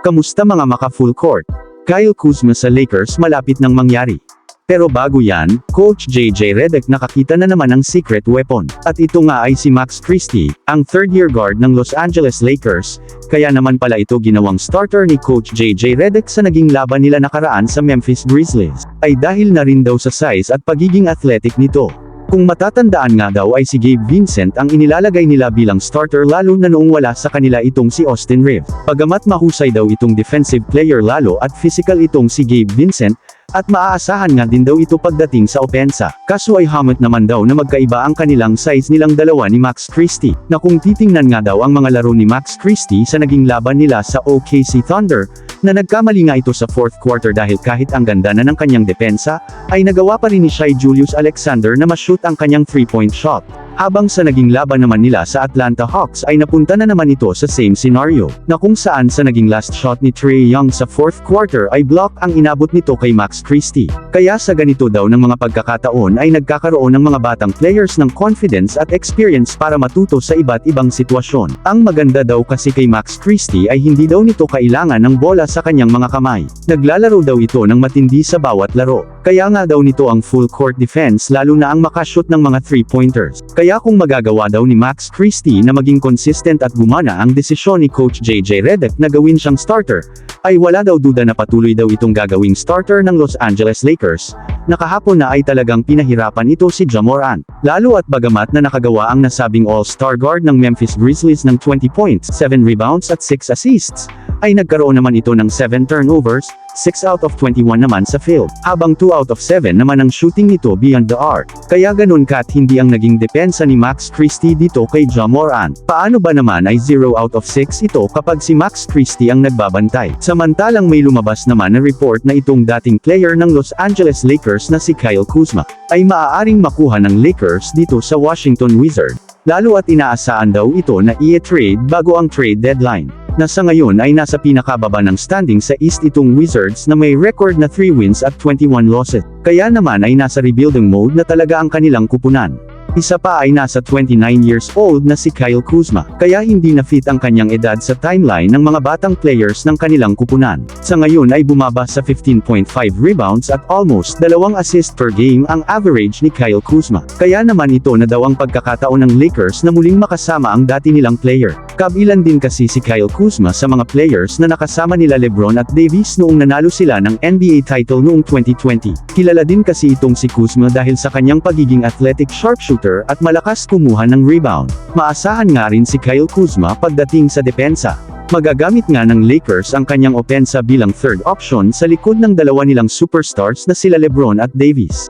Kamusta mga maka full court? Kyle Kuzma sa Lakers malapit nang mangyari. Pero bago yan, Coach JJ Redick nakakita na naman ang secret weapon. At ito nga ay si Max Christie, ang third-year guard ng Los Angeles Lakers, kaya naman pala ito ginawang starter ni Coach JJ Redick sa naging laban nila nakaraan sa Memphis Grizzlies, ay dahil na rin daw sa size at pagiging athletic nito. Kung matatandaan nga daw ay si Gabe Vincent ang inilalagay nila bilang starter lalo na noong wala sa kanila itong si Austin Reeves. Pagamat mahusay daw itong defensive player lalo at physical itong si Gabe Vincent, at maaasahan nga din daw ito pagdating sa opensa. Kaso ay hamot naman daw na magkaiba ang kanilang size nilang dalawa ni Max Christie, na kung titingnan nga daw ang mga laro ni Max Christie sa naging laban nila sa OKC Thunder, na nagkamali nga ito sa fourth quarter dahil kahit ang ganda na ng kanyang depensa, ay nagawa pa rin ni Shai Julius Alexander na ma-shoot ang kanyang three-point shot. Habang sa naging laban naman nila sa Atlanta Hawks ay napunta na naman ito sa same scenario, na kung saan sa naging last shot ni Trey Young sa fourth quarter ay block ang inabot nito kay Max Christie. Kaya sa ganito daw ng mga pagkakataon ay nagkakaroon ng mga batang players ng confidence at experience para matuto sa iba't ibang sitwasyon. Ang maganda daw kasi kay Max Christie ay hindi daw nito kailangan ng bola sa kanyang mga kamay. Naglalaro daw ito ng matindi sa bawat laro. Kaya nga daw nito ang full court defense lalo na ang makashoot ng mga three-pointers. Kaya kung magagawa daw ni Max Christie na maging consistent at gumana ang desisyon ni Coach JJ Redick na gawin siyang starter, ay wala daw duda na patuloy daw itong gagawing starter ng Los Angeles Lakers. Nakahapon na ay talagang pinahirapan ito si Jamoran. Lalo at bagamat na nakagawa ang nasabing all-star guard ng Memphis Grizzlies ng 20 points, 7 rebounds at 6 assists, ay nagkaroon naman ito ng 7 turnovers, 6 out of 21 naman sa field, habang 2 out of 7 naman ang shooting nito beyond the arc. Kaya ganun kat hindi ang naging depensa ni Max Christie dito kay Ja Morant. Paano ba naman ay 0 out of 6 ito kapag si Max Christie ang nagbabantay? Samantalang may lumabas naman na report na itong dating player ng Los Angeles Lakers na si Kyle Kuzma, ay maaaring makuha ng Lakers dito sa Washington Wizards. Lalo at inaasahan daw ito na i-trade bago ang trade deadline na sa ngayon ay nasa pinakababa ng standing sa East itong Wizards na may record na 3 wins at 21 losses. Kaya naman ay nasa rebuilding mode na talaga ang kanilang kupunan. Isa pa ay nasa 29 years old na si Kyle Kuzma, kaya hindi na fit ang kanyang edad sa timeline ng mga batang players ng kanilang kupunan. Sa ngayon ay bumaba sa 15.5 rebounds at almost dalawang assist per game ang average ni Kyle Kuzma. Kaya naman ito na daw ang pagkakataon ng Lakers na muling makasama ang dati nilang player. Kabilan din kasi si Kyle Kuzma sa mga players na nakasama nila Lebron at Davis noong nanalo sila ng NBA title noong 2020. Kilala din kasi itong si Kuzma dahil sa kanyang pagiging athletic sharpshooter at malakas kumuha ng rebound. Maasahan nga rin si Kyle Kuzma pagdating sa depensa. Magagamit nga ng Lakers ang kanyang opensa bilang third option sa likod ng dalawa nilang superstars na sila Lebron at Davis.